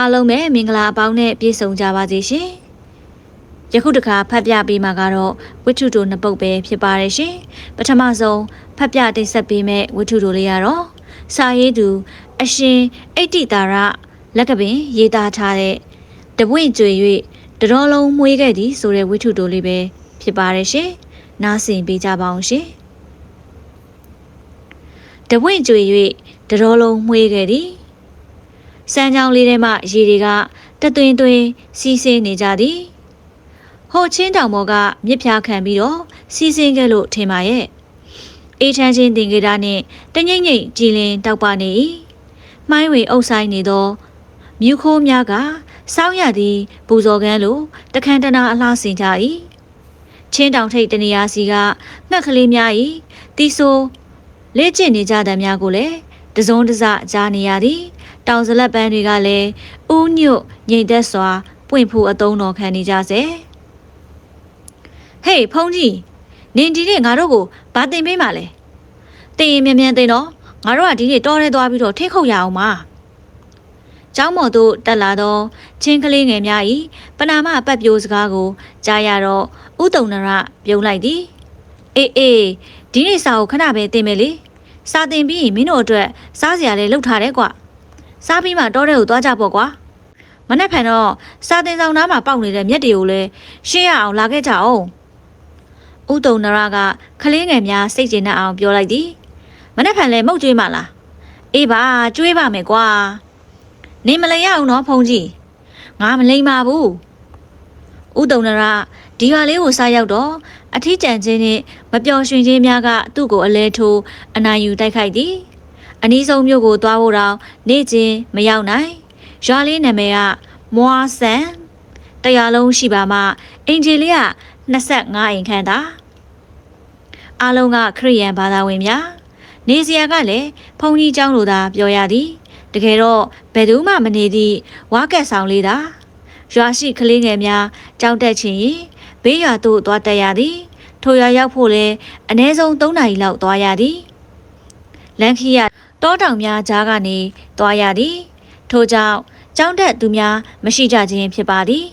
အားလုံးပဲမင်္ဂလာအပေါင်းနဲ့ပြည့်စုံကြပါစေရှင်။ယခုတစ်ခါဖတ်ပြပေးမှာကတော့ဝိထုတိုနှစ်ပုဒ်ပဲဖြစ်ပါတယ်ရှင်။ပထမဆုံးဖတ်ပြတိတ်ဆက်ပေးမဲ့ဝိထုတိုလေးကတော့စာရေးသူ အရှင်အိတ္တိတာရလက်ကပင် ရေးသားထားတဲ့တပွင့်ကြွေ၍တတော်လုံးမွေးခဲ့သည်ဆိုတဲ့ဝိထုတိုလေးပဲဖြစ်ပါတယ်ရှင်။နားဆင်ပေးကြပါအောင်ရှင်။တပွင့်ကြွေ၍တတော်လုံးမွေးခဲ့သည် စမ်းချောင်းလေးထဲမှရေတွေကတသွင်သွင်စီးဆင်းနေကြသည်ဟိုချင်းတောင်ပေါ်ကမြစ်ဖြာခံပြီးတော့စီးဆင်းခဲ့လို့ထင်ပါရဲ့အေးချမ်းချင်းတင်ကြတာနဲ့တငိမ့်ငိမ့်ကြည်လင်တောက်ပနေ၏မှိုင်းဝင်အုပ်ဆိုင်နေသောမြူခိုးများကစောင်းရသည်ပူဇော်ကန်းလိုတခမ်းတနာအလှဆင်ကြ၏ချင်းတောင်ထိပ်တနေရာစီကငှက်ကလေးများ၏တီဆိုလေ့ကျင့်နေကြတဲ့များကိုလည်းတစုံတစကြားနေရသည် တောင်စလက်ပန်းတွေကလည်းဥညွတ်ငိမ့်သက်စွာ ပွင့်ဖူအတုံးတော်ခံနေကြစေဟေးဖုန်းကြီးနင်ဒီနေ့ငါတို့ကိုဘာတင်ပေးမှလဲတင်ရင်မြန်မြန်တင်တော့ငါတို့ကဒီနေ့တော်ရဲသွားပြီးတော့ထိခုတ်ရအောင်ပါကျောင်းမော်တို့တက်လာတော့ချင်းကလေးငယ်များဤပနာမပတ်ပြိုးစကားကိုကြားရတော့ဥတုံနရပြုံးလိုက်သည်အေးအေးဒီနေ့စာကိုခဏပဲတင်မယ်လေစာတင်ပြီးရင်မင်းတို့အတွက်စားစရာလေးလုပ်ထားတယ်ကွာ စားပြီးမှတောထဲကိုသွားကြပေါ့ကွာမနေ့ဖန်တော့စာတင်ဆောင်သားမှာပေါက်နေတဲ့မြက်တွေကိုလည်းရှင်းရအောင်လာခဲ့ကြအောင်ဥတုံနရကခလေးငယ်များစိတ်ကျဉ်တတ်အောင်ပြောလိုက်သည်မနေ့ဖန်လည်းမုတ်ကျွေးမှလားအေးပါကျွေးပါမယ်ကွာနေမလဲရအောင်နော်ဖုန်ကြီးငါမလိမ္မာဘူးဥတုံနရဒီဟာလေးကိုစားရောက်တော့အထီးကျန်ခြင်းနဲ့မပျော်ရွှင်ခြင်းများကသူ့ကိုအလဲထိုးအနိုင်ယူတိုက်ခိုက်သည် အနီးဆုံးမြို့ကိုသွားဖို့တောင်နေ့ချင်းမရောက်နိုင်ရွာလေးနာမည်ကမွာဆန်တရားလုံးရှိပါမှအင်ဂျီလေးက25အိမ်ခန့်သာအားလုံးကခရိယန်ဘာသာဝင်များနေစရာကလည်းဘုံကြီးเจ้าလိုသာပြောရသည်တကယ်တော့ဘယ်သူမှမနေသည့်ဝါကက်ဆောင်လေးသာရွာရှိကလေးငယ်များကြောင်းတက်ချင်ရင်ဘေးရွာသို့သွားတက်ရသည်ထိုရွာရောက်ဖို့လဲအနည်းဆုံး3နာရီလောက်သွားရသည်လန်ခီရ တောတောင်များကြားကနေသွားရသည်ထို့ကြောင့်ကျောင်းတက်သူများမရှိကြခြင်းဖြစ်ပါသည်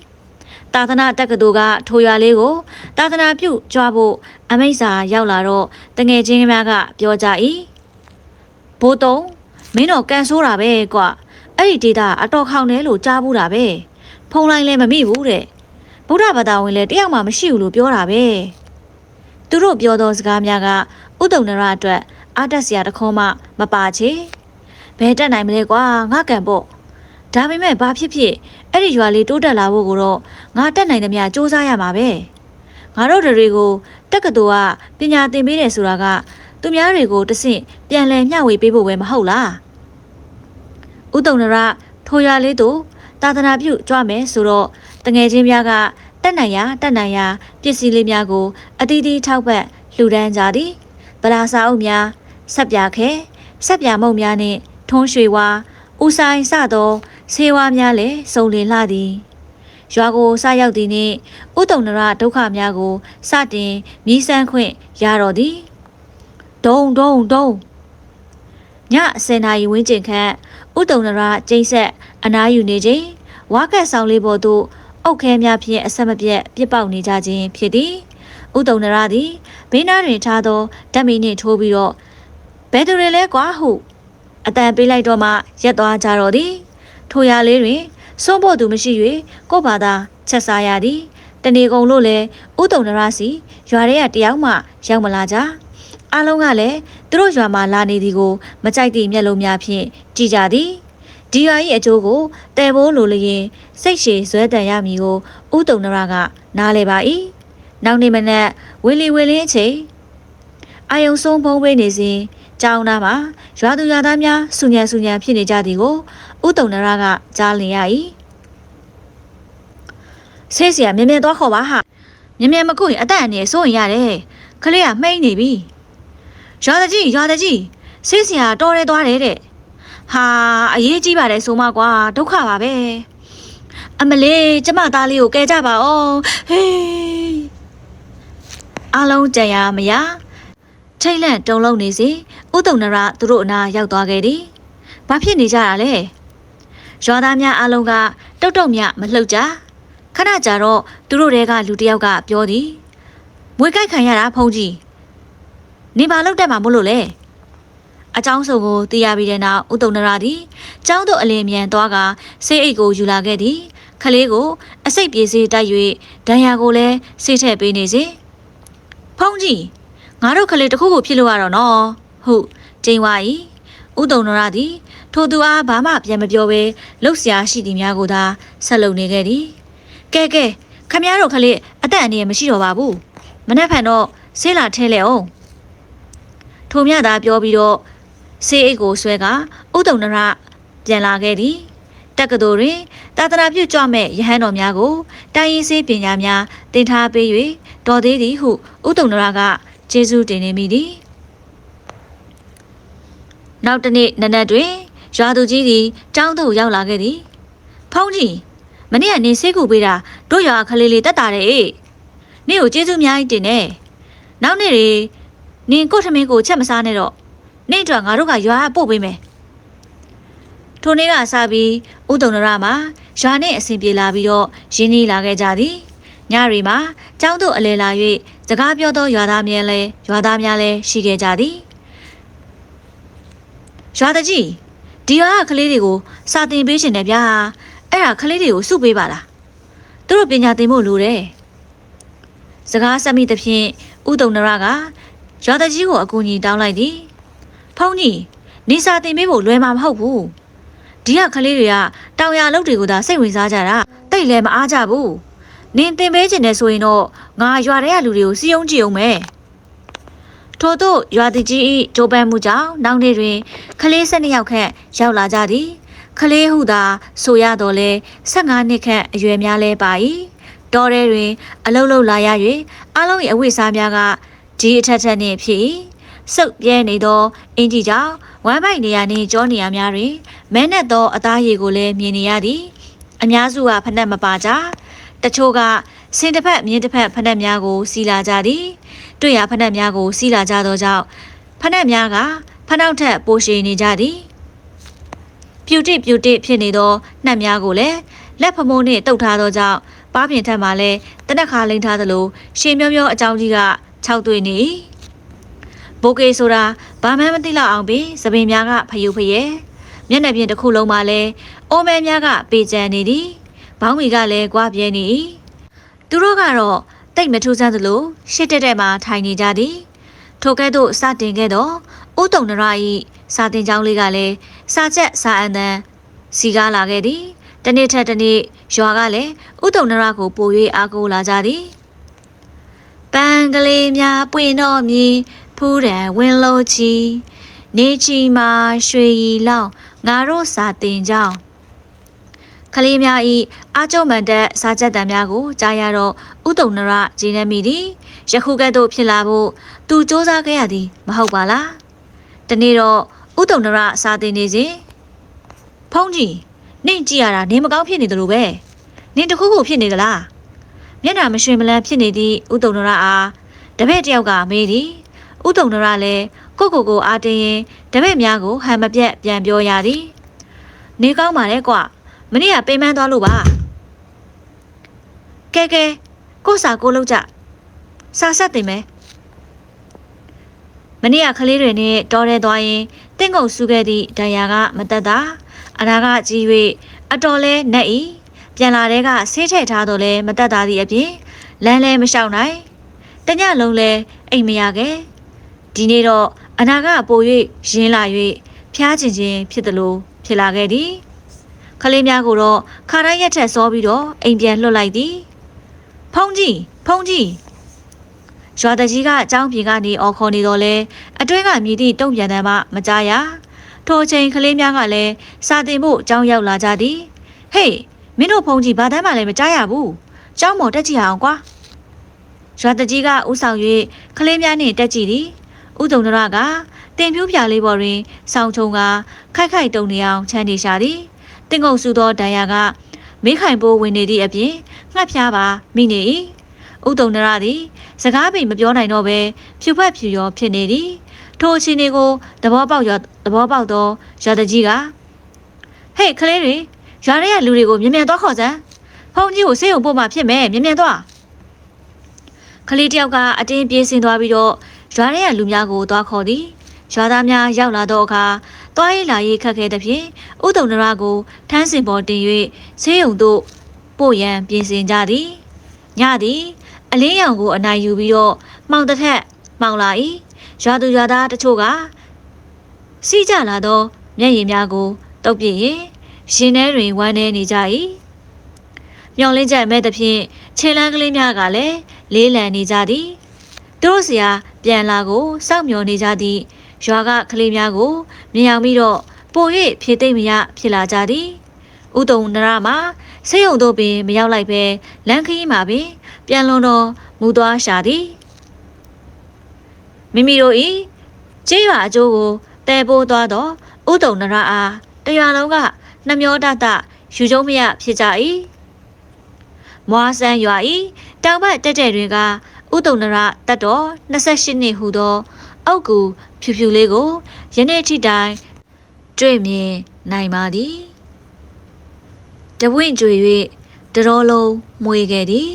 သာသနာတက္ကသိုလ်ကထိုရွာလေးကိုသာသနာပြုကြွားဖို့အမိန့်စာရောက်လာတော့တငယ်ချင်းများကပြောကြ၏ဘိုးတုံးမင်းတော့ကန်ဆိုးတာပဲကွာအဲ့ဒီဒေတာအတော်ခေါင်တယ်လို့ကြားဘူးတာပဲဖုံလိုက်လည်းမမိဘူးတဲ့ဗုဒ္ဓဘာသာဝင်လည်းတယောက်မှမရှိဘူးလို့ပြောတာပဲသူတို့ပြောသောစကားများကဥတုံနရအတွက် အားတက်စရာတခုံးမှမပါချေဘယ်တက်နိုင်မလဲကွာငါကံပေါ့ဒါပေမဲ့ဘာဖြစ်ဖြစ်အဲ့ဒီရွာလေးတိုးတက်လာဖို့ကိုတော့ငါတက်နိုင်သမျှစူးစမ်းရမှာပဲငါတို့တွေကိုတက္ကသိုလ်ကပညာသင်ပေးတယ်ဆိုတာကသူများတွေကိုတဆင့်ပြန်လည်မျှဝေပေးဖို့ပဲမဟုတ်လားဥတုံနရထိုရွာလေးတို့သာသနာပြုကြွမယ်ဆိုတော့တငယ်ချင်းများကတက်နိုင်ရတက်နိုင်ရပစ္စည်းလေးများကိုအတီးတီးထောက်ပံ့လှူဒန်းကြသည်ဗလာစာအုပ်များ ဆက်ပြခဲဆက်ပြမုံများနှင့်ထုံးရွှေဝါဦးဆိုင်စသောဆေးဝါးများလည်းစုံလင်လာသည်ရွာကိုစရောက်သည်နှင့်ဥတုံနရဒုက္ခများကိုစတင်မြည်ဆန်းခွင့်ရတော်သည်ဒုံဒုံဒုံည10နာရီဝန်းကျင်ခန့်ဥတုံနရကျိန်းဆက်အနားယူနေခြင်းဝါကက်ဆောင်လေးပေါ်သို့အုတ်ခဲများဖြင့်အဆက်မပြတ်ပြစ်ပေါက်နေကြခြင်းဖြစ်သည်ဥတုံနရသည်ဘေးနားတွင်ထားသောဓာတ်မီနှင့်ထိုးပြီးတော့ ဘယ်သူတွေလဲကွာဟုအတန်ပေးလိုက်တော့မှရက်သွားကြတော့သည်ထိုရလေးတွင်စွန့်ဖို့သူမရှိ၍ကို့ဘာသာချက်စားရသည်တနေကုန်လို့လဲဥတုံနရစီရွာထဲကတယောက်မှရောက်မလာကြအားလုံးကလည်းသူတို့ရွာမှာလာနေသည်ကိုမကြိုက်သည့်မျက်လုံးများဖြင့်ကြည်ကြသည်ဒီရွာ၏အကျိုးကိုတဲဘိုးလိုလျင်စိတ်ရှည်ဇွဲတန်ရမည်ကိုဥတုံနရကနားလဲပါ၏နောက်နေ့မနက်ဝီလီဝီလင်းအချိန်အာယုံဆုံးဖုံးပေးနေစဉ် ကြောင်းသားမှာရွာသူရွာသားများစုညံစုညံဖြစ်နေကြသည်ကိုဥတုံနရကကြားလင်ရ၏ဆေးစရာမြင်မြင်သွားခေါ်ပါဟာမြင်မြင်မခုရင်အသက်အန္တရာယ်စိုးရင်ရတယ်ခလေးကမှိတ်နေပြီရွာတကြီးရွာတကြီးဆေးစရာတော်ရဲသွားတယ်တဲ့ဟာအရေးကြီးပါတယ်ဆိုမှကွာဒုက္ခပါပဲအမလေးကျမသားလေးကိုကဲကြပါအောင်ဟေးအားလုံးကြံရမရ ထိတ်လန့်တုန်လုံးနေစီဥတုံနရသူတို့အနာရောက်သွားခဲ့သည်။ဘာဖြစ်နေကြတာလဲ။ရွာသားများအလုံးကတုတ်တုတ်မြမလှုပ်ကြခဏကြာတော့သူတို့တွေကလူတစ်ယောက်ကပြောသည်မွေကြိုက်ခံရတာဖုန်ကြီးနေပါလောက်တက်မှာမို့လို့လေအကြောင်းစုံကိုသိရပြီးတဲ့နောက်ဥတုံနရသည်ကျောင်းသို့အလင်းမြန်သွားကဆေးအိတ်ကိုယူလာခဲ့သည်ခလေးကိုအစိတ်ပြေးစေးတိုက်၍ဒဏ်ရာကိုလည်းဆေးထည့်ပေးနေစေဖုန်ကြီး ငါတို့ခလေးတစ်ခုခုဖြစ်လို့ရတော့နော်ဟုတ်ကျင်းဝါ၏ဥတုံနရသည်ထိုသူအားဘာမှပြန်မပြောဘဲလှုပ်ရှားရှိသည်များကိုသာဆက်လုပ်နေခဲ့သည်ကဲကဲခမည်းတော်ခလေးအသက်အန္တရာယ်မရှိတော့ပါဘူးမနေ့ဖန်တော့ဆေးလာထဲလဲအောင်ထိုမြသာပြောပြီးတော့ဆေးအိတ်ကိုဆွဲကဥတုံနရပြန်လာခဲ့သည်တက္ကသိုလ်တွင်တာသနာပြုကြွမဲ့ယဟန်တော်များကိုတိုင်းရင်းစေးပညာများတင်ထားပေး၍တော်သေးသည်ဟုဥတုံနရက ကျေးဇူးတင်နေမိသည်နောက်တစ်နေ့နနက်တွင်ရွာသူကြီးသည်ကျောင်းသို့ရောက်လာခဲ့သည်ဖုန်းကြီးမနေ့ကနေဆေးကူပေးတာတို့ရွာကလေးလေးတက်တာတဲ့အေးနင့်ကိုကျေးဇူးအများကြီးတင်နေနောက်နေ့တွေနင်ကို့ထမင်းကိုချက်မစားနဲ့တော့နင့်အတွက်ငါတို့ကရွာပို့ပေးမယ်ထိုနေ့ကစပြီးဥတုံနရမှာရွာနဲ့အဆင်ပြေလာပြီးတော့ရင်းနှီးလာခဲ့ကြသည် ညရီမှာကျောင်းသို့အလဲလာ၍စကားပြောသောရွာသားများလည်းရွာသားများလည်းရှိခဲ့ကြသည်ရွာတကြီးဒီဟာကကလေးတွေကိုစာသင်ပေးရှင်တယ်ဗျာအဲ့ဒါကလေးတွေကိုစုပေးပါလားသူတို့ပညာသင်ဖို့လိုတယ်စကားဆက်မိသဖြင့်ဥတုံနရကရွာတကြီးကိုအကူအညီတောင်းလိုက်သည်ဖုန်းကြီးနေစာသင်ပေးဖို့လွယ်မှာမဟုတ်ဘူးဒီကကလေးတွေကတောင်ရလုတ်တွေကိုသာစိတ်ဝင်စားကြတာတိတ်လည်းမအားကြဘူး နင်သင်ပေးခြင်းနဲ့ဆိုရင်တော့ငါရွာထဲကလူတွေကိုစီယုံကြည့်အောင်မယ်ထို့သို့ရွာတကြီး၏ကြိုးပမ်းမှုကြောင့်နောက်နေ့တွင်ကလေး၁၂ယောက်ခန့်ရောက်လာကြသည်ကလေးဟုသာဆိုရတော့လဲ15နှစ်ခန့်အရွယ်များလဲပါ၏တော်ထဲတွင် အလုတ်လုတ်လာရ၍အလုံး၏အဝိစားများကဒီအထက်ထက်နှင့်ဖြစ်၏စုပ်ပြဲနေသောအင်ကြီးကြောင့်ဝမ်းပိုက်နေရနှင့်ကြောနေရများတွင်မဲနဲ့သောအသားရည်ကိုလည်းမြင်နေရသည် အများစုကဖက်နှက်မပါကြ တချို့ကစင်တစ်ဖက်မြင်းတစ်ဖက်ဖက်နှက်များကို စီလာကြသည်တွေ့ရဖက်နှက်များကို စီလာကြသောကြောင့်ဖက်နှက်များကဖနှောက်ထက်ပိုရှည်နေကြသည်ပြူတစ်ပြူတစ်ဖြစ်နေသောနှက်များကိုလည်းလက်ဖမိုးနှင့်တုပ်ထားသောကြောင့်ပါးပြင်ထက်မှလည်းတနက်ခါလိန်ထားသလိုရှင်းမျောမျောအကြောင်းကြီးက၆တွေ့နေ၏ဘိုကေဆိုတာဘာမှမသိလောက်အောင်ပင်သပင်များကဖယုဖယဲမျက်နှာပြင်တစ်ခုလုံးမှာလည်းအိုမဲများကပေကြံနေသည် ဘောင်းမီကလည်းကြွားပြဲနေ၏သူတို့ကတော့တိတ်မထူးဆန်းသလိုရှစ်တက်တက်မှထိုင်နေကြသည်ထိုကဲ့သို့စတင်ခဲ့သောဥတုံနရ၏စာတင်ကျောင်းလေးကလည်းစာချက်စာအန်တန်စီကားလာခဲ့သည်တနေ့ထက်တနေ့ရွာကလည်းဥတုံနရကိုပို၍အားကိုးလာကြသည်ပန်းကလေးများပွင့်တော့မြည်ဖူးတံဝင်းလို့ချီနေချီမှာရွှေရီလောင်ငါတို့စာတင်ကျောင်း ကလေးများဤအာကျုံမန်တက်စာချက်တံများကိုကြားရတော့ဥတုံနရဂျင်းနေမိသည်ယခုကဲ့သို့ဖြစ်လာဖို့သူစ조사ခဲ့ရသည်မဟုတ်ပါလားတနေ့တော့ဥတုံနရစာတင်နေစဉ်ဖုန်းကြီးနင့်ကြည့်ရတာနေမကောင်းဖြစ်နေတယ်လို့ပဲနင်တခုခုဖြစ်နေသလားမျက်နှာမရွှင်မလန်းဖြစ်နေသည့်ဥတုံနရအားတပည့်တယောက်ကမေးသည်ဥတုံနရလည်းကိုကိုကိုအားတင်းရင်တပည့်များကိုဟန်မပြတ်ပြန်ပြောရသည်နေကောင်းပါလေကွ မနေ့ကပိန်မန်းသွားလို့ပါကဲကဲကိုစာကိုလောက်ကြစာဆက်တင်မယ်မနေ့ကကလေးတွေနဲ့တော်ရဲသွားရင်တင့်ကုန်စုခဲ့သည့်ဒဏ်ရာကမတက်တာအနာကကြီး၍အတော်လဲနှက်ဤပြန်လာတဲ့ကဆေးထည့်ထားတော့လဲမတက်တာသည့်အပြင်လမ်းလဲမလျှောက်နိုင်တညလုံးလဲအိမ်မရခဲ့ဒီနေ့တော့အနာကပို၍ရင်းလာ၍ဖျားချင်ချင်းဖြစ်သလိုဖြစ်လာခဲ့သည် ကလေးများကိုတော့ခါတိုင်းရက်ထက်စောပြီးတော့အိမ်ပြန်လွှတ်လိုက်သည်ဖုံးကြီးဖုံးကြီးရွာတကြီးကအကြောင်းပြေကနေအော်ခေါ်နေတော့လဲအတွဲကမြည်သည့်တုံ့ပြန်တယ်မှမကြားရထိုအချိန်ကလေးများကလည်းစာတင်ဖို့အကြောင်းရောက်လာကြသည်ဟေးမင်းတို့ဖုံးကြီးဘာတမ်းမှလည်းမကြားရဘူးကျောင်းမော်တက်ကြည့်အောင်ကွာရွာတကြီးကဥဆောင်၍ကလေးများနှင့်တက်ကြည့်သည်ဥတုံနရကတင်ပြူးပြလေးပေါ်တွင် ဆောင်းချုံကခိုက်ခိုက်တုံနေအောင်ချမ်းနေရှာသည် တင်ကုန်စုသောဒဏ်ရာကမေးခိုင်ပိုးဝင်နေသည့်အပြင်ငှက်ဖျားပါမိနေ၏ဥတုံနရသည်စကားပေမပြောနိုင်တော့ဘဲဖြူဖက်ဖြူရောဖြစ်နေသည်ထိုအချိန်တွေကိုသဘောပေါက်ရောသဘောပေါက်သောရတကြီးကဟေ့ကလေးတွေရွာထဲကလူတွေကိုမြင်မြန်သွားခေါ်စမ်းဖုန်ကြီးကိုဆေးရုံပို့မှဖြစ်မယ်မြင်မြန်သွားခလေးတယောက်ကအတင်းပြေးဆင်းသွားပြီးတော့ရွာထဲကလူများကိုသွားခေါ်သည်ရွာသားများရောက်လာတော့အခါ သွားရေးလာရေးခက်ခဲသဖြင့်ဥတုံနရကိုထမ်းစင်ပေါ်တင်၍ဆေးရုံသို့ပို့ရန်ပြင်ဆင်ကြသည်ညသည်အလင်းရောင်ကိုအနိုင်ယူပြီးတော့မှောင်တစ်ထက်မှောင်လာ၏ရွာသူရွာသားတချို့ကစီးကြလာသောမျက်ရည်များကိုတုပ်ပြစ်ရင်ရင်ထဲတွင်ဝမ်းနေနေကြ၏မျော်လင့်ချက်မဲ့သဖြင့်ခြေလန်းကလေးများကလည်းလေးလံနေကြသည်သူတို့ဆရာပြန်လာကိုစောင့်မျှော်နေကြသည့် ရွာကကလေးများကိုမြင်အောင်ပြီးတော့ပို၍ဖြေသိမ့်မရဖြစ်လာကြသည်ဥတုံနရမှာဆေးရုံတို့ပင်မရောက်လိုက်ပဲလမ်းခရီးမှာပင် ပြန်လွန်တော်မူသွားရှာသည်မိမိတို့ဤကျေးရွာအကျိုးကိုတဲပိုးသွားသောဥတုံနရအားတရွာလုံးကနှမျောတတယူကျုံမရဖြစ်ကြ၏မွားဆန်းရွာဤတောင်ဘက်တက်တဲ့တွင်ကဥတုံနရတတ်တော်28နှစ်ဟူသော အောက်ကူဖြူဖြူလေးကိုယနေ့ထိတိုင်တွေ့မြင်နိုင်ပါသည်တဝင့်ကြွေ၍တတော်လုံးမွေခဲ့သည်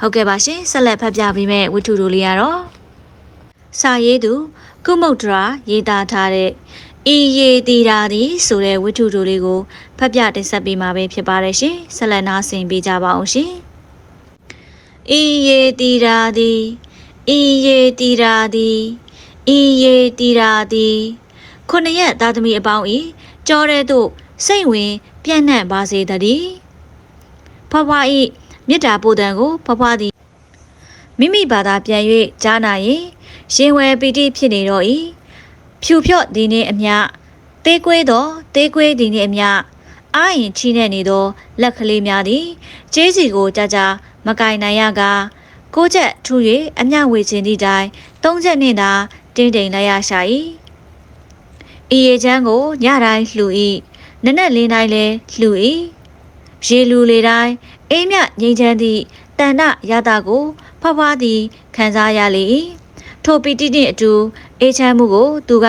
ဟုတ်ကဲ့ပါရှင်ဆက်လက်ဖတ်ပြပေးမယ့်ဝတ္ထုတို့လေးကတော့စာရေးသူ ကုမုတ်တရာရေးသားထားတဲ့ဤရေတီတာသည်ဆိုတဲ့ဝတ္ထုတို့လေးကိုဖတ်ပြတင်ဆက်ပေးမှာပဲဖြစ်ပါတယ်ရှင်ဆက်လက်နားဆင်ပေးကြပါအောင်ရှင်ဤရေတီတာသည် ဤရေတီတာသည်ဤရေတီတာသည်ခုနှစ်ရက်သားသမီးအပေါင်းဤကြောတဲ့သို့စိတ်ဝင်ပြန့်နှံ့ပါစေတည်းဖွားဖွားဤမေတ္တာပို့တံကိုဖွားဖွားသည်မိမိဘာသာပြန်၍ကြားနာရင်ရှင်ဝယ်ပီတိဖြစ်နေတော့ဤဖြူဖြော့ဒီနေ့အမျှတေးကွေးသောတေးကွေးဒီနေ့အမျှအာရင်ချီနေနေသောလက်ကလေးများသည်ကျေးစီကိုကြကြမကင်နိုင်ရက ကိုချက်ထူ၍အမျှဝေခြင်းသည့်တိုင်သုံးချက်နှင့်သာတင်းတိမ်လိုက်ရရှာ၏ဤရေချမ်းကိုညတိုင်းလှူ၏နနက်လင်းတိုင်းလည်းလှူ၏ရေလူလေတိုင်းအိမ်မြငိမ့်ချမ်းသည့်တန်တရတာကိုဖွားဖွားသည်ခံစားရလေ၏ထိုပီတိနှင့်အတူအေးချမ်းမှုကိုသူက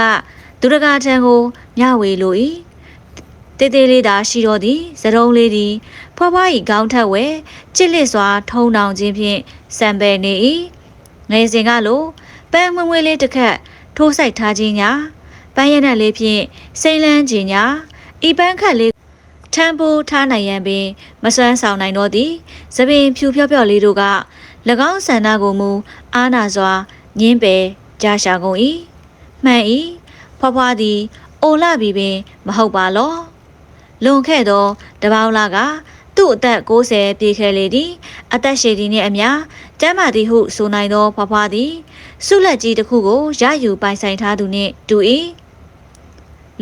ဒုရကထံကိုမျှဝေလို၏ တေးသေးလေးသာရှိတော်သည်သရုံးလေးသည်ဖွားဖွား၏ခေါင်းထက်ဝဲချစ်လက်စွာ ထုံတောင်ခြင်းဖြင့်စံပယ်နေ၏ငယ်စဉ်ကလိုပန်းမွေးမွေးလေးတစ်ခက်ထိုးဆိုင်ထားခြင်းညာပန်းရနက်လေးဖြင့်စိမ့်လန်းခြင်းညာဤပန်းခက်လေးထမ်းပိုးထားနိုင်ရန်ပင် မစွမ်းဆောင်နိုင်တော့သည်သပင်ဖြူဖြော့ဖြော့လေးတို့က၎င်းဆန္ဒကိုမူအာနာစွာညင်းပယ်ကြားရှာကုန်၏မှန်၏ဖွားဖွားသည်အိုလာပြီပင် မဟုတ်ပါလော လွန်ခဲ့သောတပေါင်းလာကသူ့အသက်60ပြည့်ခဲ့လေသည်အသက်ရှည်သည်နှင့်အမျှကျမ်းမာသည်ဟုဆိုနိုင်သောဖွားဖွားသည်ဆုလက်ကြီးတစ်ခုကိုရယူပိုင်ဆိုင်ထားသူနှင့်တူ၏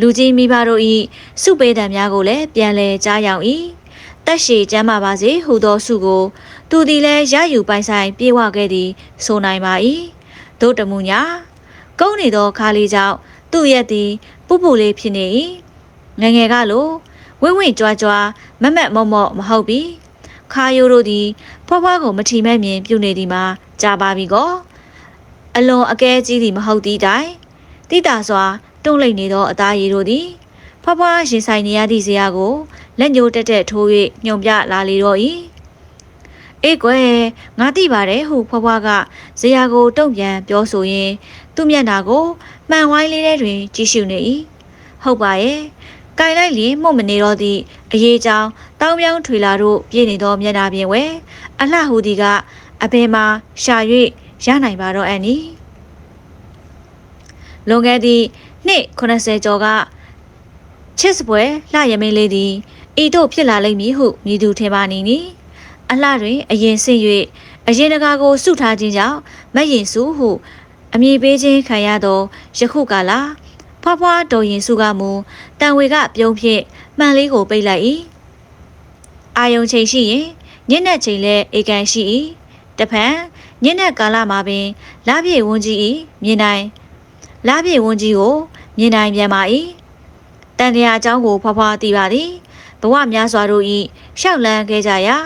လူကြီးမိဘတို့၏စုပေးတံများကိုလည်းပြန်လဲကြားရောက်၏တက်ရှိကျမ်းမာပါစေဟူသောဆုကို သူသည်လည်းရယူပိုင်ဆိုင်ပြေဝခဲ့သည် ဆိုနိုင်ပါ၏တို့တမှုညာကုန်းနေသောခါလေးကြောင့်သူ့ရဲ့သည်ပူပူလေးဖြစ်နေ၏ငငယ်ကလို ဝင့်ဝင့်ကြွားကြွားမမက်မော့မော့မဟုတ်ပြီခါယိုတို့သည်ဖွားဖွားကိုမထီမဲ့မြင်ပြုနေသည်မှာကြာပါပြီကောအလွန်အကဲကြီးသည်မဟုတ်သည့်တိုင်တိတာစွာတွန့်လိတ်နေသောအသားရည်တို့သည်ဖွားဖွားရင်ဆိုင်နေရသည့်ဇရာကိုလက်ညှိုးတက်တက်ထိုး၍ညှုံပြလာလေတော့၏အေးကွယ်ငါသိပါတယ်ဟုဖွားဖွားကဇရာကိုတုံ့ပြန်ပြောဆိုရင်းသူ့မျက်နှာကိုမှန်ဝိုင်းလေးထဲတွင်ကြည့်ရှုနေ၏ဟုတ်ပါရဲ့ ကင်လိုက်လျင်မှုတ်မနေတော့သည့်အရေးကြောင်းတောင်းပြောင်းထွေလာတို့ပြည့်နေသောမျက်နှာပြင်ဝဲအလှဟူသည်ကအဘယ်မှာရှာ၍ရနိုင်ပါတော့အန်နီလွန်ခဲ့သည့်နှစ်80ကျော်ကချစ်စပွဲလှရမင်းလေးသည်ဤတို့ဖြစ်လာလိမ့်မည်ဟုမြည်သူထင်ပါနေနီအလှတွင်အရင်ဆင့်၍အရင်တကာကိုစုထားခြင်းကြောင့်မက်ရင်စုဟုအမည်ပေးခြင်းခံရသောယခုကာလ ဖွားဖွားတော်ရင်စုကမူတန်ဝေကပြုံးဖြင့်မှန်လေးကိုပိတ်လိုက်၏အာယုံချိန်ရှိရင်ညနေချိန်လည်းအေကန်ရှိ၏တဖန်ညနေကာလမှာပင်လပြည့်ဝန်းကြီး၏မြင်နိုင်လပြည့်ဝန်းကြီးကိုမြင်နိုင်ပြန်ပါ၏တန်တရားအကြောင်းကိုဖွားဖွားသိပါသည်ဘဝများစွာတို့၏ရှောက်လန်းခဲ့ကြရာ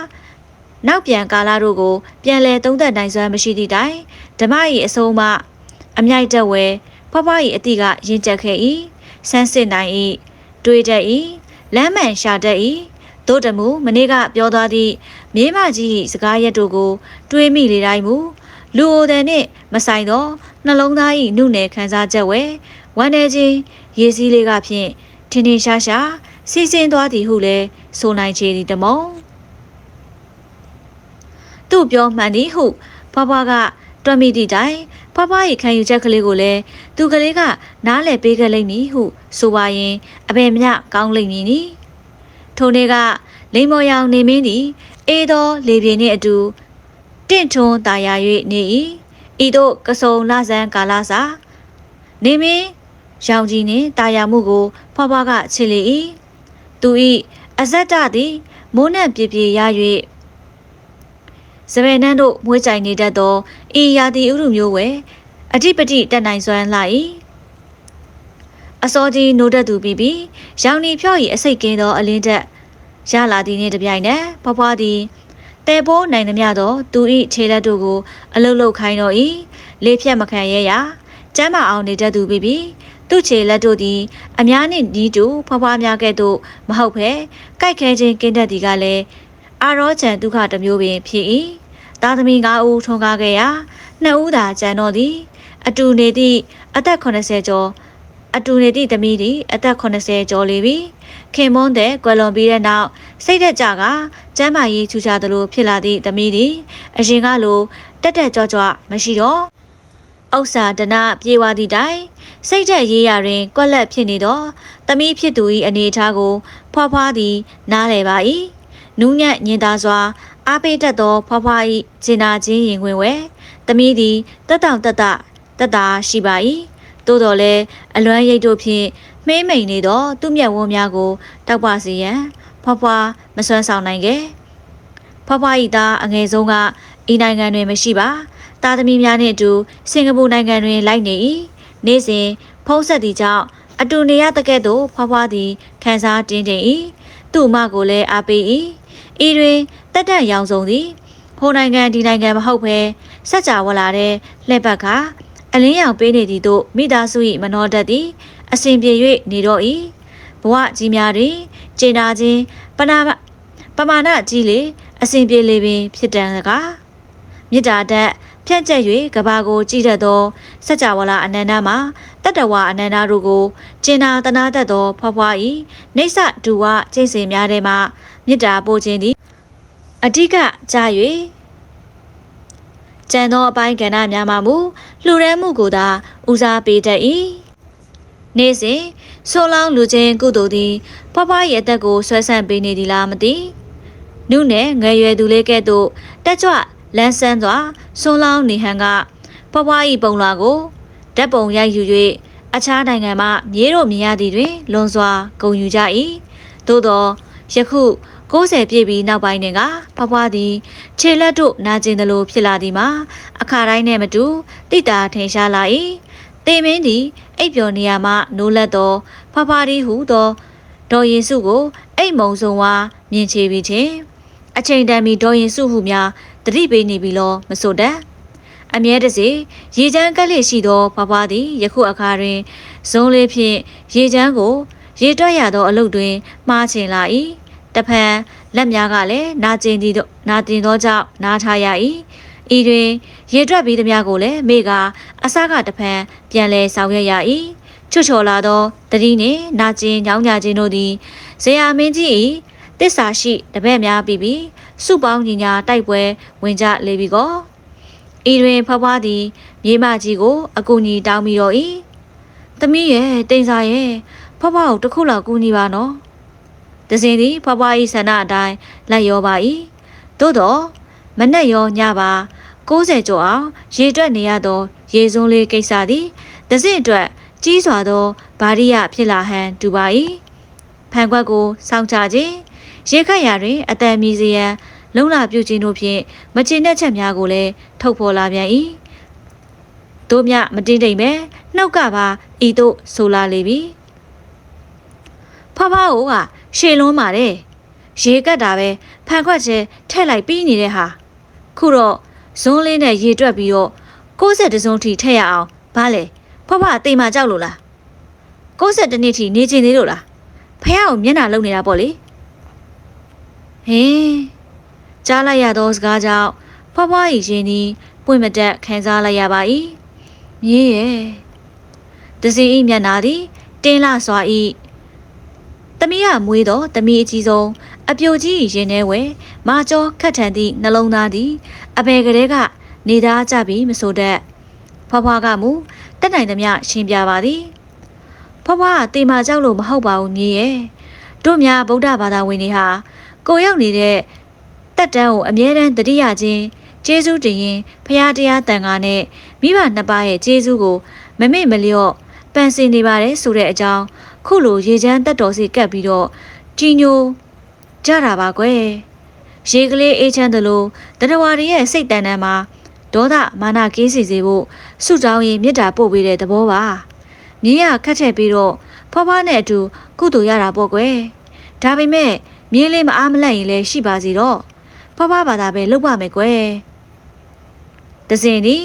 နောက်ပြန်ကာလတို့ကိုပြန်လဲသုံးသက်နိုင်စွမ်းမရှိသည့်တိုင်ဓမ္မ၏အဆုံးအမအမြိုက်တက်ဝဲ ဖွားဖွား၏အတိကရင်ကျက်ခဲ့၏ဆန်းစစ်နိုင်၏တွေးတတ်၏လမ်းမှန်ရှာတတ်၏သို့တမူမနေ့ကပြောသွားသည့်မြေမကြီး၏စကားရက်တို့ကို တွေးမိလေတိုင်းမူလူအိုတဲ့နှင့်မဆိုင်သောနှလုံးသား၏နှုနယ်ခံစားချက်ဝဲဝမ်းနေခြင်းရေစည်းလေးကဖြင့်ထင်းထင်းရှားရှားစီစဉ်သွားသည်ဟုလည်းဆိုနိုင်ချေသည်တမုံသူ့ပြောမှန်သည်ဟုဖွားဖွားက တွမ်းမိသည့်တိုင်ဖဖ၏ခံယူချက်ကလေးကိုလည်းသူကလေးကနားလည်ပေးခဲ့လိမ့်မည်ဟုဆိုပါရင်အဘယ်မျှကောင်းလိမ့်မည်နီထိုနေ့ကလိမ္မော်ရောင်နေမင်းသည်အေးသောလေပြင်းနှင့်အတူတင့်ထွန်းတာယာ၍နေ၏ဤသို့ကဆုံလဆန်းကာလစာနေမင်းရောင်ကြီးနှင့်တာယာမှုကိုဖဖွားကချစ်လေ၏သူ၏အဇတ်တသည်မိုးနှံပြပြရ၍ စပယ်နှန်းတို့မွေးကြိုင်နေတတ်သောဤရာသီဥတုမျိုးဝဲအဓိပတိတက်နိုင်စွမ်းလာ၏အစောကြီးနိုးတက်သူပြီးပြီးရောင်နေဖြော့၏အစိတ်ကင်းသောအလင်းတက်ရလာသည်နှင့်တပြိုင်နက်ဖွားဖွားသည်တဲပိုးနိုင်သမျှသောသူ၏ခြေလက်တို့ကိုအလုတ်လုတ်ခိုင်းတော့၏လေးဖြတ်မခံရရကျမ်းမာအောင်နေတတ်သူပြီးပြီးသူ့ခြေလက်တို့သည်အများနှင့်ဒီတူဖွားဖွားများကဲ့သို့မဟုတ်ဘဲကြိုက်ခဲခြင်းကင်းတတ်သည်ကလည်းအာရောချံဒုက္ခတစ်မျိုးပင်ဖြစ်၏ သားသမီး၅ဦးထွန်းကားခဲ့ရာနှစ်ဦးသာကျန်တော့သည် အတူနေသည့်အသက်80ကျော်အတူနေသည့်သမီးသည်အသက်80ကျော်လေပြီခင်မွန်းတဲ့ကွယ်လွန်ပြီးတဲ့နောက်စိတ်သက်ကြကကျမ်းမာရေးချူချသလိုဖြစ်လာသည့်သမီးသည်အရင်ကလိုတက်တက်ကြွကြွမရှိတော့ဥစ္စာဒနာပြေဝသည့်တိုင်စိတ်သက်ရေးရတွင်ကွက်လက်ဖြစ်နေသောသမီးဖြစ်သူ၏အနေအထားကို ဖွားဖွားသည်နားလည်ပါ၏နူးညံ့ညင်သာစွာ အားပေးတတ်သောဖွားဖွား၏ဂျင်နာချင်းရင်ခွင်ဝဲသမီးသည်တက်တောင့်တက်တာတက်တာရှိပါ၏သို့တော်လည်းအလွမ်းရိတ်တို့ဖြင့်မှေးမိန်နေသောသူ့မျက်ဝန်းများကိုတောက်ပစီရန်ဖွားဖွားမစွမ်းဆောင်နိုင်ခဲ့ဖွားဖွား၏သားအငယ်ဆုံးကဤနိုင်ငံတွင်မရှိပါသားသမီးများနှင့်အတူစင်ကာပူနိုင်ငံတွင်လိုက်နေ၏နေ့စဉ်ဖုံးဆက်သည့်ကြောင့်အတူနေရတဲ့ကဲ့သို့ဖွားဖွားသည်ခံစားတင်းတင်း၏သူ့မကိုလည်းအားပေး၏ ဤတွင်တက်တက်ရောင်စုံသည်ဟိုနိုင်ငံဒီနိုင်ငံမဟုတ်ဘဲစက်ကြဝလာတဲ့လှက်ဘက်ကအလင်းရောင်ပေးနေသည်တို့မိသားစု၏မနောတတ်သည်အစဉ်ပြေ၍နေတော့၏ဘဝကြီးများတွင်ကျင်နာခြင်းပနာပမာဏကြီးလေအစဉ်ပြေလေပင် ဖြစ်တန်ကားမေတ္တာတက်ဖြန့်ကျက်၍ကဘာကိုကြည်တတ်သောစัจ java လာအနန္တမှာတတ္တဝအနန္တတို့ကိုကျင်နာတနာတတ်သောဖွားဖွား၏နေဆဒူဝကျင့်စဉ်များထဲမှ မေတ္တာပို့ခြင်းသည်အဓိကကြ၍ကျန်သောအပိုင်းကဏ္ဍများမှာမူလှူဒန်းမှုကိုသာဦးစားပေးတတ်၏နေ့စဉ်ဆိုလောင်းလူချင်းကုသိုလ်သည်ဖွားဖွားရဲ့အသက်ကိုဆွဲဆန့်ပေးနေသည်လားမသိနုနဲ့ငယ်ရွယ်သူလေးကဲ့သို့တက်ကြွလန်းဆန်းစွာဆွန်လောင်းနေဟန်ကဖွားဖွား၏ပုံလာကိုဓာတ်ပုံရိုက်ယူ၍အခြားနိုင်ငံမှမြေတို့မြင်ရသည်တွင်လွန်စွာဂုဏ်ယူကြ၏သို့သောယခု 60ပြည့်ပြီးနောက်ပိုင်းတွင်ကဖွားဖွားသည်ခြေလက်တို့နာကျင်သလိုဖြစ်လာသည်မှာအခါတိုင်းနဲ့မတူတိတာထင်ရှားလာ၏တေမင်းသည်အိပ်ပျော်နေရမှနိုးလက်သောဖွားဖွားသည်ဟုသောဒေါ်ရင်စုကိုအိတ်မုံဆုံးဝါမြင်ချေပြီးချင်းအချိန်တန်ပြီးဒေါ်ရင်စုဟုများတတိပေးနေပြီလောမဆိုတတ်အမြဲတစေရေချမ်းကက်လက်ရှိသောဖွားဖွားသည်ယခုအခါတွင်ဇုံးလေးဖြင့်ရေချမ်းကို ရေတွက်ရသောအလုပ်တွင်မှားချင်လာ၏ တဖန်လက်များကလည်းနာကျင်သည်နာတင်သောကြောင့်နားထားရ၏ဤတွင်ရေတွက်ပြီးသမျှကိုလည်းမိကအစကတဖန်ပြန်လဲဆောင်ရွက်ရ၏ချွတ်ချော်လာသောတတိနှင့်နာကျင်ညောင်းကြခြင်းတို့သည်ဇေယျမင်းကြီး၏တစ္ဆာရှိတပည့်များပြီးပြီးစုပေါင်းညီညာတိုက်ပွဲဝင်ကြလေပြီကောဤတွင်ဖွားဖွားသည်မြေမကြီးကိုအကူညီတောင်းပြီးတော့၏သမီးရဲ့တိမ်စာရဲ့ဖွားဖွားကိုတခုလောက်ကူညီပါနော် တစင်သည်ဖွားဖွား၏ဆန္ဒအတိုင်းလိုက်ရောပါ၏သို့တော့မနဲ့ရောညပါ60ကျော်အောင်ရေတွက်နေရသော ရေစုံးလေးကိစ္စသည်တစင်အတွက်ကြီးစွာသောဗာရိယဖြစ်လာဟန်တူပါ၏ဖန်ခွက်ကိုစောင့်ချခြင်းရေခတ်ရာတွင်အတန်မီစရန်လုံလာပြုခြင်းတို့ဖြင့်မချင်တဲ့ချက်များကိုလည်းထုတ်ဖော်လာပြန်၏တို့မြမတင်းတိမ်ပဲနှုတ်ကပါဤသို့ဆိုလာလေပြီ ဖဖအိုးကရှေလွန်းပါတယ်ရေကတ်တာပဲဖန်ခွက်ချင်းထက်လိုက်ပြီးနေတဲ့ဟာခုတော့ဇွန်းလေးနဲ့ရေတွက်ပြီးတော့60တစုံထိထက်ရအောင်ဘာလဲဖဖအသေးမှကြောက်လို့လား60တနည်းထိနေချင်သေးလို့လားဖဖះကိုမျက်နှာလုံနေတာပေါ့လေဟင်းကြားလိုက်ရသောစကားကြောင့်ဖွားဖွားဤရှင်သည်ပွင့်မတက်ခံစားလိုက်ရပါ၏မြည်ရဲ့တစင်ဤမျက်နှာသည်တင်းလာစွာ၏ တမီးကမွေးသောတမီးအကြီးဆုံးအပြိုကြီးရင်ထဲဝဲမာကျော်ခတ်ထန်သည့်နှလုံးသားသည်အပေကလေးကနေသားကြပြီးမဆိုတတ်ဖွားဖွားကမူတက်နိုင်သမျှရှင်းပြပါသည်ဖွားဖွားကတေမာကြောက်လို့မဟုတ်ပါဘူးမြေရဲ့တို့များဗုဒ္ဓဘာသာဝင်တွေဟာကိုရောက်နေတဲ့တက်တန်းကိုအမြဲတမ်းတတိယချင်းကျေးဇူးတင်ရင်ဖရာတရားတန်ခါနဲ့မိဘနှစ်ပါးရဲ့ကျေးဇူးကိုမမေ့မလျော့ပန်ဆင်နေပါတယ်ဆိုတဲ့အကြောင်း ခုလိုရေချမ်းတက်တော်စီကပ်ပြီးတော့ကြီးညိုကြတာပါကွယ်ရေကလေးအေးချမ်းသလိုတရဝရီရဲ့စိတ်တန်တန်းမှာဒေါသမာနကင်းစီစေဖို့စုတောင်းရင်မေတ္တာပို့ပေးတဲ့သဘောပါမြင်းရခတ်ထည့်ပြီးတော့ဖွားဖွားနဲ့အတူကုသိုလ်ရတာပေါ့ကွယ်ဒါပေမဲ့မြင်းလေးမအားမလန့်ရင်လည်းရှိပါစီတော့ဖွားဖွားဘာသာပဲလုပ်ပါမယ်ကွယ်တစင်ဒီ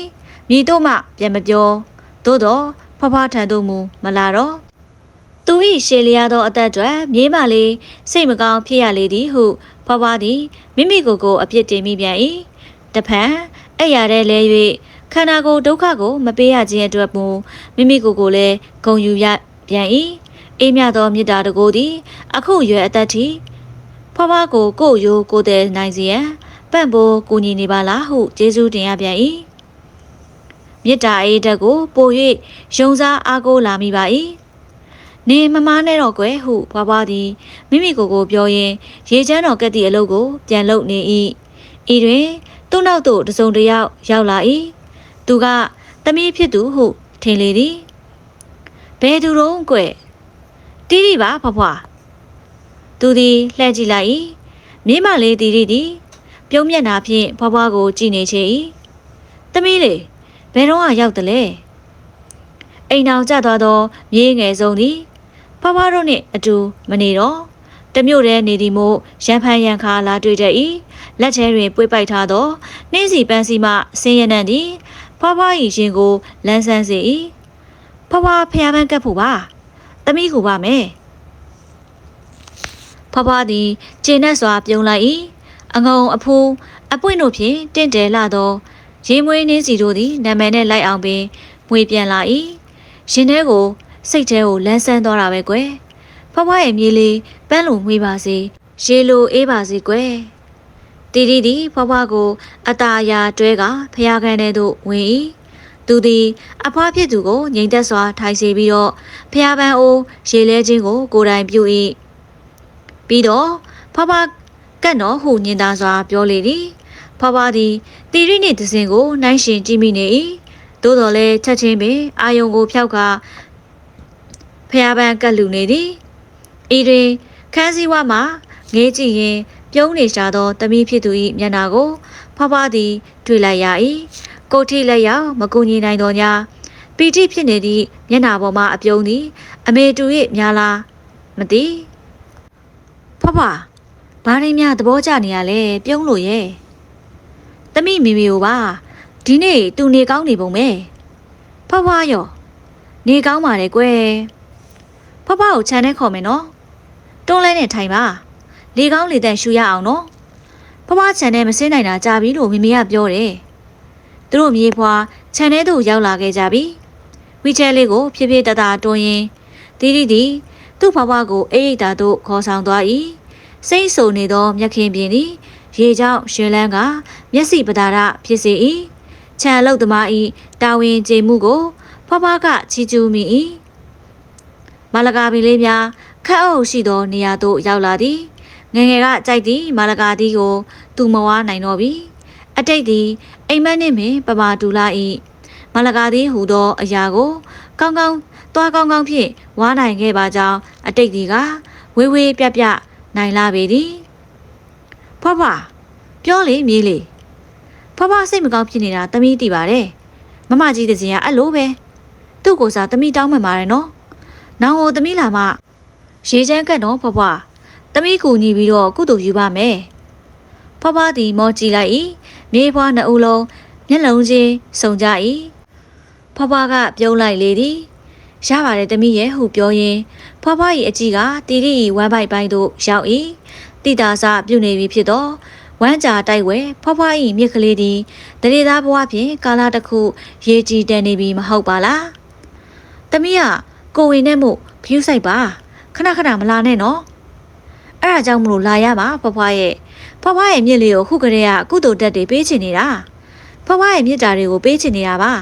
မြည်တော့မှပြန်မပြောသို့တော့ဖွားဖွားထန်တို့မူမလာတော့ သူ၏ရှေလျားသောအသက်အတွက်မြေးမလေးစိတ်မကောင်းဖြစ်ရလေသည်ဟုဖွားဖွားသည်မိမိကိုယ်ကိုအပြစ်တင်မိပြန်၏တဖန်အဲ့ရတဲ့လဲ၍ခန္ဓာကိုယ်ဒုက္ခကို မပေးရခြင်းအတွက်မူမိမိကိုယ်ကိုလည်းဂုံယူရပြန်၏အေးမြသောမေတ္တာတကိုးသည် အခုရွယ်အသက်ထိဖွားဖွားကိုကိုယ်ရိုးကိုယ်တဲ့နိုင်စီရန်ပန့်ဖို့ကူညီနေပါလားဟုကျေးဇူးတင်ရပြန်၏မေတ္တာအေးတက်ကိုပို၍ယုံစားအားကိုးလာမိပါ၏ နေမမားနဲ့တော့ကွယ်ဟုဖွားဖွားသည်မိမိကိုယ်ကိုပြောရင်းရေချမ်းတော်ကက်သည့်အလုပ်ကိုပြန်လုပ်နေ၏ဤတွင်သူ့နောက်သို့တစုံတစ်ယောက်ရောက်လာ၏သူကသမီးဖြစ်သူဟုထင်လေသည်ဘယ်သူတော့ကွယ်တီးတီပါဖွားဖွားသူသည်လှည့်ကြည့်လိုက်၏မြင်းမလေးတီးတီသည်ပြုံးမျက်နှာဖြင့်ဖွားဖွားကိုကြည့်နေချေ၏သမီးလေဘယ်တော့ရောက်တလဲအိမ်အောင်ကျသွားသောမြေးငယ်ဆုံးသည် ဖွားဖွားတို့နှင့်အတူမနေတော့တမျိုးတည်းနေသည်မို့ရန်ဖန်ရန်ခါလာတွေ့တတ်၏လက်ထဲတွင်ပွေပိုက်ထားသောနှင်းစီပန်းစီမှဆင်းရဲနှံ့သည်ဖွားဖွား၏ရင်ကိုလန်းဆန်းစေ၏ဖွားဖွားဖျားပန်းကပ်ဖို့ပါသမီးကူပါမယ်ဖွားဖွားသည်ကျင်းနဲ့စွာပြုံးလိုက်၏အငုံအဖူးအပွင့်တို့ဖြင့်တင့်တယ်လာသောရေမွေးနှင်းစီတို့သည်နာမည်နဲ့လိုက်အောင်ပင်မွေပြန်လာ၏ရင်ထဲကို စိတ်ထဲကိုလန်းဆန်းသွားတာပဲကွယ်ဖွားဖွားရဲ့မြေးလေးပန်းလိုမွေးပါစေရေလိုအေးပါစေကွယ်တီတီသည်ဖွားဖွားကိုအตาအယာတွဲကဖျားခန်းထဲသို့ဝင်၏သူသည်အဖွားဖြစ်သူကိုငိမ်သက်စွာထိုင်စေပြီးတော့ဖျားပန်းအိုးရေလဲခြင်းကိုကိုယ်တိုင်ပြု၏ပြီးတော့ဖွားဖွားကတ်တော်ဟုညင်သာစွာပြောလေသည်ဖွားဖွားသည်တီရီနှင့်တစင်ကိုနှိုင်းရှင်ကြည့်မိနေ၏သို့တော်လည်းချက်ချင်းပင်အာယုံကိုဖျောက်က ဖျားပန်းကတ်လူနေသည်ဤတွင်ခန်းစည်းဝါမှငေးကြည့်ရင်ပြုံးနေရှာသောတမီးဖြစ်သူ၏မျက်နှာကိုဖွားဖွားသည်တွေ့လိုက်ရ၏ကိုထိလက်ရောက်မကူညီနိုင်တော်ညာပီတိဖြစ်နေသည့်မျက်နှာပေါ်မှအပြုံးသည် အမေတူ၏များလားမသိဖွားဖွားဘာရင်းများသဘောကျနေရလဲပြုံးလို့ရဲ့တမိမိမိကိုပါဒီနေ့သူနေကောင်းနေပုံပဲဖွားဖွားရောနေကောင်းပါလေကွယ် ဖွားဖွားကိုခြံထဲခေါ်မယ်နော်တွန်းလဲနဲ့ထိုင်ပါလေကောင်းလေတန့်ရှူရအောင်နော်ဖွားဖွားခြံထဲမစင်းနိုင်တာကြာပြီလို့မိမိကပြောတယ်သူတို့မြေဖွားခြံထဲသို့ရောက်လာခဲ့ကြပြီဝီချဲလေးကိုဖြည်းဖြည်းတတတွန်းရင်းတီတီတီသူ့ဖွားဖွားကိုအိတ်အိတ်သာသို့ခေါ်ဆောင်သွား၏စိတ်ဆိုနေသောမြက်ခင်ပြင်းသည်ရေကြောင့်ရှင်လန်းကမျက်စိပဒါရဖြစ်စေ၏ခြံလုတ်သမား၏တာဝန်ကျေမှုကိုဖွားဖွားကချီးကျူးမိ၏ မလကာပင်လေးများခက်အုပ်ရှိသောနေရာသို့ရောက်လာသည်ငယ်ငယ်ကကြိုက်သည်မလကာသည်ကိုသူမဝါနိုင်တော့ပြီအတိတ်သည်အိမ်မက်နှင့်ပင်ပမာတူလာ၏မလကာသည်ဟူသောအရာကို ကောင်းကောင်းသွားကောင်းကောင်းဖြင့်ဝါနိုင်ခဲ့ပါကြောင်းအတိတ်သည်ကဝေးဝေးပြပြနိုင်လာပေသည်ဖွားဖွားပြောလေမြေးလေဖွားဖွားစိတ်မကောင်းဖြစ်နေတာတမီးတီပါတယ်မမကြီးတဲ့စင်ကအဲ့လိုပဲသူ့ကိုစားတမီးတောင်းမှန်ပါတယ်နော် နောင်ဟိုတမီးလာမှရေချမ်းကတ်တော့ဖွားဖွားတမီးကူညီပြီးတော့ကုတူယူပါမယ်ဖွားဖွားသည်မောကြည့်လိုက်၏မြေဖွားနှစ်ဦးလုံးမျက်လုံးချင်းစုံကြ၏ဖွားဖွားကပြုံးလိုက်လေသည်ရပါတယ်တမီးရဲ့ဟုပြောရင်းဖွားဖွား၏အကြီးကတီတီ၏ဝမ်းပိုက်ပိုင်းသို့ရောက်၏တိတာစပြုတ်နေပြီဖြစ်သောဝမ်းကြာတိုက်ဝဲဖွားဖွား၏မြစ်ကလေးသည်တရေသားဘဝဖြင့်ကာလာတစ်ခု ရေကြည်တန်နေပြီမဟုတ်ပါလားတမီးက ကိုဝင်နဲ့မို့ဖြူးဆိုင်ပါခဏခဏမလာနဲ့နော်အဲ့ဒါကြောင့်မလို့လာရပါဖွားဖွားရဲ့ဖွားဖွားရဲ့မြစ်လေးကိုခုကလေးကကုသိုလ်တက်တွေပေးချင်နေတာဖွားဖွားရဲ့မြစ်တာတွေကိုပေးချင်နေတာပါ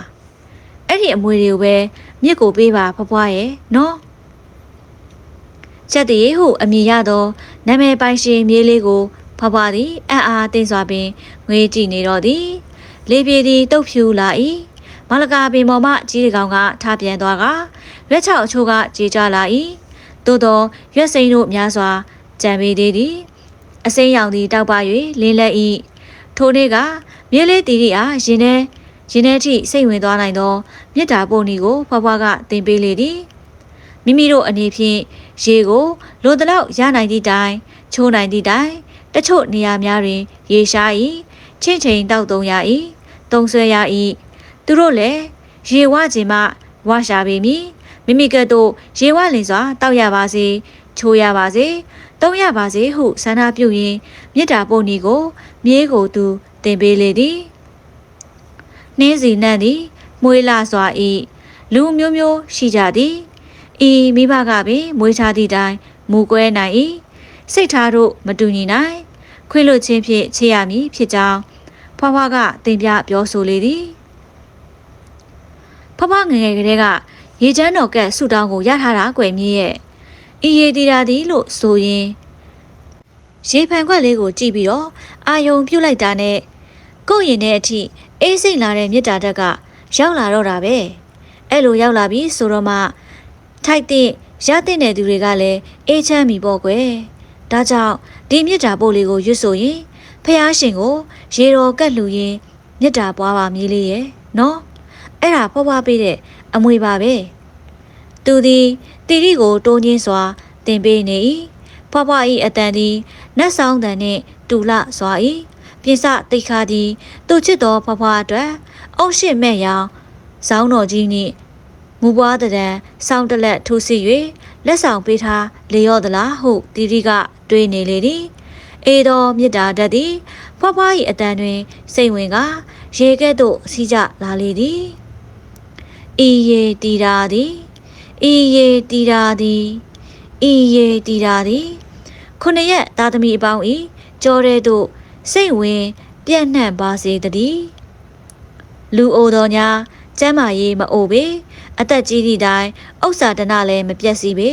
အဲ့ဒီအမွေတွေကိုပဲမြစ်ကိုပေးပါဖွားဖွားရဲ့နော်ချက်တည်းဟုအမည်ရသောနာမည်ပိုင်ရှင်မြေးလေးကိုဖွားဖွားသည်အံ့အားသင့်စွာပင်ငွေကြည့်နေတော့သည်လေပြေသည်တုတ်ဖြူလာ၏မလကာပင်ပေါ်မှကြီးတကောင်ကထားပြန်သွားက ရွက်ချောက်အချို့ကကြေကြလာ၏သို့သောရွက်စိန်တို့များစွာကြံပေသေးသည်အစိမ်းရောင်သည်တောက်ပ၍လင်းလက်၏ထိုနေ့ကမြေးလေးတီတီအားရင်ထဲရင်ထဲထိစိတ်ဝင်သွားနိုင်သောမြစ်တာပုံနီကိုဖွားဖွားကတင်ပေးလေသည်မိမိတို့အနေဖြင့်ရေကိုလိုတလောက်ရနိုင်သည့်တိုင်ချိုးနိုင်သည့်တိုင်တချို့နေရာများတွင် ရေရှား၏ချင်းချိန်တောက်သုံးရ၏တုံဆွဲရ၏သူတို့လည်းရေဝခြင်းမှဝါရှာပေမည် မိမိကဲ့သို့ရေဝလင်စွာတောက်ရပါစေချိုးရပါစေတုံးရပါစေဟုဆန္ဒပြုရင်းမေတ္တာပို့နီကို မြေးကိုသူတင်ပေးလေသည်နှင်းစီနှံ့သည်မွေးလာစွာ၏လူမျိုးမျိုးရှိကြသည်ဤမိဘကပင်မွေးထားသည့်တိုင်မူကွဲနိုင်၏စိတ်ထားတို့မတူညီနိုင်ခွင့်လွှတ်ခြင်းဖြင့်ချေရမည်ဖြစ်ကြောင်းဖွားဖွားကတင်ပြပြောဆိုလေသည်ဖွားဖွားငယ်ငယ်ကလေးက ရေချမ်းတော်ကက်ဆူတောင်းကိုရထားတာကွယ်မြည်ရဲ့ဤရေတီတာသည်လို့ဆိုရင်ရေဖန်ခွက်လေးကိုကြည့်ပြီးတော့အာယုံပြုတ်လိုက်တာနဲ့ကိုယ့်ရင်ထဲအထိအေးစိတ်လာတဲ့မြစ်တာတက်ကရောက်လာတော့တာပဲအဲ့လိုရောက်လာပြီဆိုတော့မှထိုက်တဲ့ရတဲ့တဲ့သူတွေကလည်းအေးချမ်းပြီပေါ့ကွယ်ဒါကြောင့်ဒီမြစ်တာပို့လေးကိုရွတ်ဆိုရင်ဖះရှင်ကို ရေတော်ကတ်လူရင်မြစ်တာပွားပါမြေးလေးရဲ့နော်အဲ့ဒါဖွားဖွားပေးတဲ့ အမွေပါပဲသူသည်တီရီကိုတိုးညင်းစွာတင်ပေးနေ၏ဖွားဖွား၏အတန်သည်နတ်ဆောင်တန်နှင့်တူလစွာ၏ပြင်စတိတ်ခါသည်သူချစ်သောဖွားဖွားအတွက်အုံရှိမဲ့ရောင်ဇောင်းတော်ကြီးနှင့်မူပွားတံစောင်းတလက်ထိုးစီ၍လက်ဆောင်ပေးထားလေရော့သလားဟုတီရီကတွေးနေလေသည်အေတော်မြစ်တာတတ်သည်ဖွားဖွား၏အတန်တွင် စိတ်ဝင်ကရေကဲ့သို့စီးကြလာလေသည် ဤရေတီတာသည်ဤရေတီတာသည်ဤရေတီတာသည်ခုနှစ်ရက်သားသမီးအပေါင်းဤကြောတဲ့သို့စိတ်ဝင် ပြန့်နှံ့ပါစေတည်းလူအိုတော်ညာကျမ်းမာရေးမအိုပေအသက်ကြီးသည့်တိုင်ဥစ္စာဒနာလည်းမပြတ်စီပေ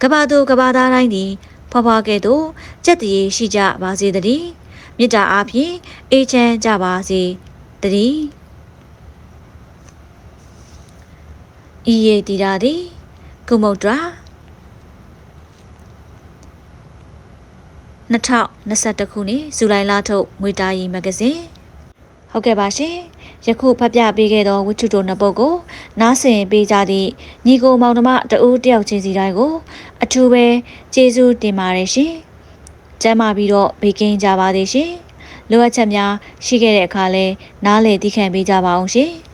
ကဘာသူကဘာသားတိုင်းသည်ဖွားဖွားကဲ့သို့ကြက်တည်ရှိကြပါစေတည်းမေတ္တာအားဖြင့်အေးချမ်းကြပါစေတည်း ဤရေတီတာသည်ကုမုတ်တရာ2021ခုနှစ်ဇူလိုင်လထုတ်ငွေတာရီမဂ္ဂဇင်းဟုတ်ကဲ့ပါရှင်ယခုဖတ်ပြပေးခဲ့သောဝတ္ထုတို့နှစ်ပုဒ်ကို နားဆင်ပေးကြသည့်ညီကိုမောင်နှမတဦးတယောက်ချင်းစီတိုင်းကို အထူးပဲကျေးဇူးတင်ပါတယ်ရှင်ကျမ်းမာပြီးတော့ဘေးကင်းကြပါသေးရှင်လိုအပ်ချက်များရှိခဲ့တဲ့အခါလဲနားလေသိခံပေးကြပါအောင်ရှင်